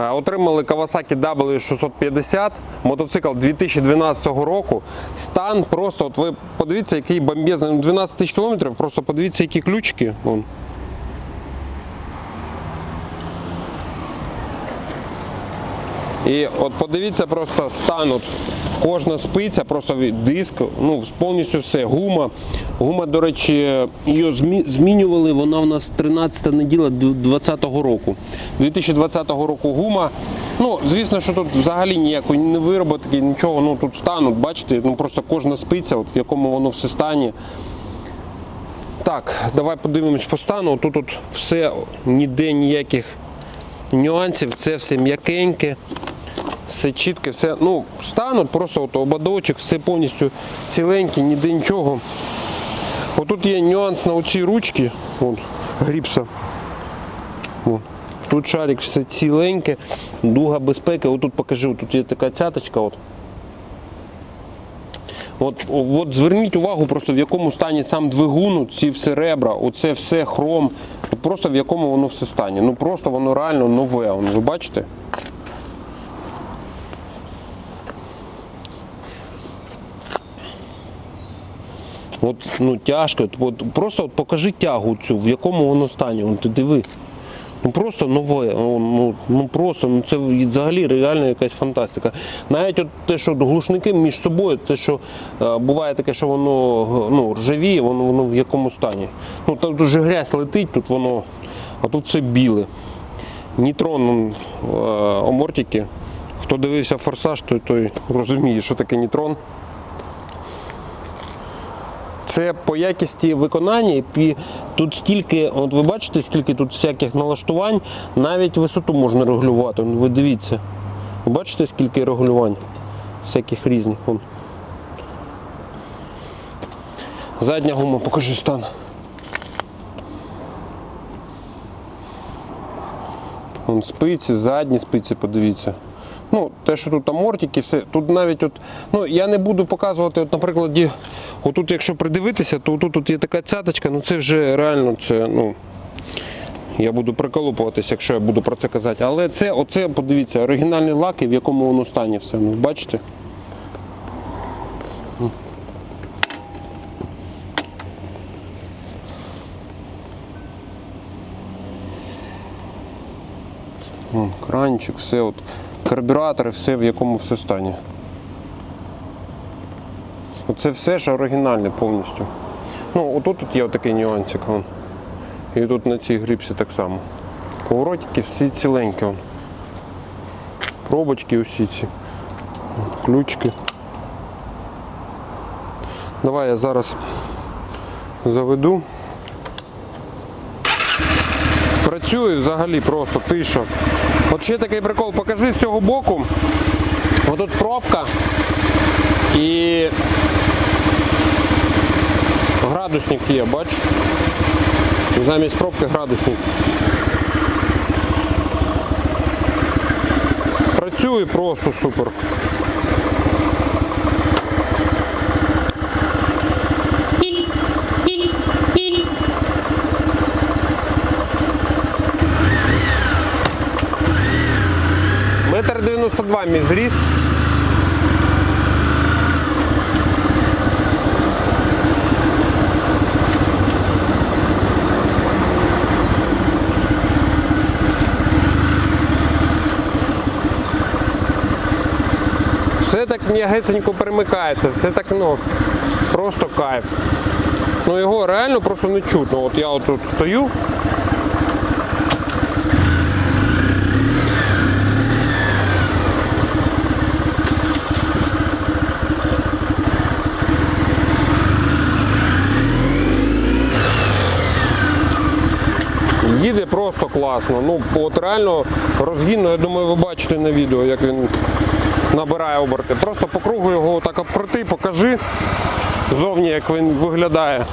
Е, Отримали Kawasaki W650, мотоцикл 2012 року. Стан просто, от ви подивіться, який бомбезний, ну, 12 тисяч кілометрів, просто подивіться, які ключики. Вон. І от подивіться просто стан. От кожна спиця, просто диск, ну повністю все. Гума. Гума, до речі, її змінювали. Вона у нас 13 неділя 2020 року. 2020 року гума. Ну, звісно, що тут взагалі ніякої не вироботки, нічого. Ну тут стан, от бачите, ну просто кожна спиця, от в якому воно все стані. Так, давай подивимось по стану. Тут от все, ніде ніяких нюансів, це все м'якеньке, все чітке, все. Ну, стан, от просто от ободочок, все повністю ціленький, ніде нічого. Отут є нюанс на оцій ручці, от, гріпса. От. Тут шарик все ціленьке, дуга безпеки. Отут покажи, тут є така цяточка. От. От, от зверніть увагу, просто в якому стані сам двигун, ці все ребра, оце все хром. Просто в якому воно все стані. Ну просто воно реально нове. Ви бачите? От, ну тяжко. От, просто от покажи тягу цю, в якому воно стані. От, ти диви. Ну просто нове, ну, ну, просто ну це взагалі реально якась фантастика. Навіть от те, що глушники між собою, те, що е, буває таке, що воно ну, ржавіє, воно, воно в якому стані. Ну тут вже грязь летить, тут воно, а тут все біле. Нітрон е, омортики. Хто дивився форсаж, той, той розуміє, що таке нітрон. Це по якісті виконання. і Тут стільки, от ви бачите, скільки тут всяких налаштувань, навіть висоту можна регулювати. Ну, Ви дивіться. Ви бачите, скільки регулювань? Всяких різних. Вон. Задня гума, покажи стан. Вон спиці, задні спиці, подивіться. Ну, те, що тут амортики, все. Тут навіть от, ну я не буду показувати, от, наприклад, отут, якщо придивитися, то тут, тут є така цяточка, ну це вже реально це, ну. Я буду приколупуватися, якщо я буду про це казати. Але це, оце, подивіться, оригінальний лак і в якому воно стані все. Ну, бачите? Вон, кранчик, все, от, карбюратори, все в якому все стані. Оце все ж оригінальне повністю. Ну, отут тут є отакий нюансик. Вон. І тут на цій грипсі так само. Поворотики всі ціленькі. Вон. Пробочки усі ці. Ключки. Давай я зараз заведу. Працює взагалі просто тиша. От ще такий прикол, покажи з цього боку. Отут пробка і градусник є, бач? Замість пробки градусник. Працює просто супер. Метр 92 мій зріст. Все так м'ягесенько перемикається, все так ну, просто кайф. Ну його реально просто не чутно. От я отут стою. Їде просто класно. Ну, от реально розгінно, я думаю, ви бачите на відео, як він набирає оберти. Просто по кругу його так обкрути, покажи зовні, як він виглядає.